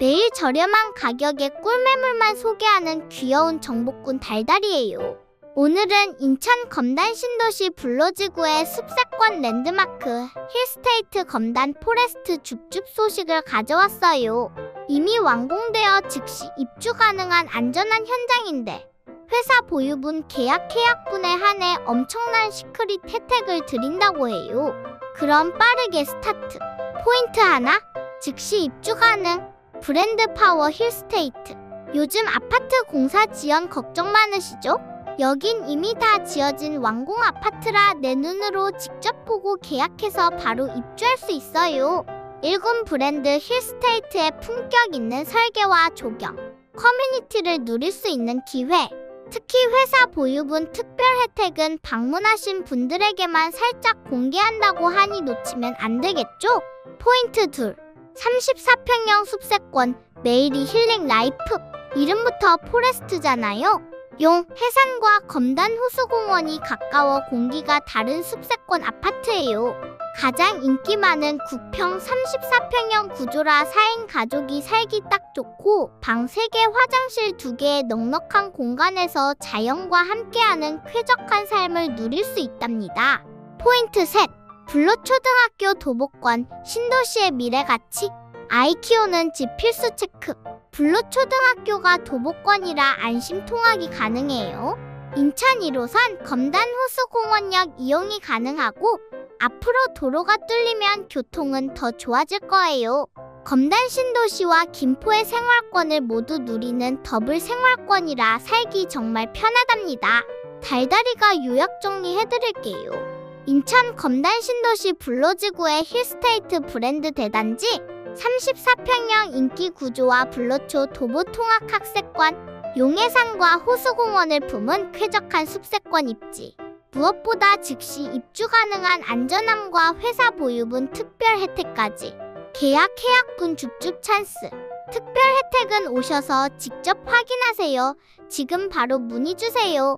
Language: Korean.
매일 저렴한 가격에 꿀매물만 소개하는 귀여운 정복군 달달이에요. 오늘은 인천 검단 신도시 블로지구의 숲세권 랜드마크 힐스테이트 검단 포레스트 줍줍 소식을 가져왔어요. 이미 완공되어 즉시 입주 가능한 안전한 현장인데 회사 보유분 계약 계약분에 한해 엄청난 시크릿 혜택을 드린다고 해요. 그럼 빠르게 스타트. 포인트 하나, 즉시 입주 가능. 브랜드 파워 힐스테이트. 요즘 아파트 공사 지연 걱정 많으시죠? 여긴 이미 다 지어진 완공 아파트라 내 눈으로 직접 보고 계약해서 바로 입주할 수 있어요. 일군 브랜드 힐스테이트의 품격 있는 설계와 조경, 커뮤니티를 누릴 수 있는 기회. 특히 회사 보유분 특별 혜택은 방문하신 분들에게만 살짝 공개한다고 하니 놓치면 안 되겠죠? 포인트 둘. 34평형 숲세권, 메이리 힐링 라이프. 이름부터 포레스트잖아요. 용, 해산과 검단 호수공원이 가까워 공기가 다른 숲세권 아파트예요. 가장 인기 많은 9평 34평형 구조라 4인 가족이 살기 딱 좋고 방 3개 화장실 2개의 넉넉한 공간에서 자연과 함께하는 쾌적한 삶을 누릴 수 있답니다. 포인트 셋. 불로초등학교 도보권 신도시의 미래 가치 아이 키우는 집 필수 체크 불로초등학교가 도보권이라 안심 통학이 가능해요. 인천 1호선 검단 호수공원역 이용이 가능하고 앞으로 도로가 뚫리면 교통은 더 좋아질 거예요. 검단 신도시와 김포의 생활권을 모두 누리는 더블 생활권이라 살기 정말 편하답니다. 달달이가 요약 정리해드릴게요. 인천 검단 신도시 블로지구의 힐스테이트 브랜드 대단지 34평형 인기 구조와 블로초 도보 통학 학세권 용해산과 호수공원을 품은 쾌적한 숲세권 입지 무엇보다 즉시 입주 가능한 안전함과 회사 보유분 특별 혜택까지 계약 해약분 줍줍 찬스 특별 혜택은 오셔서 직접 확인하세요. 지금 바로 문의 주세요.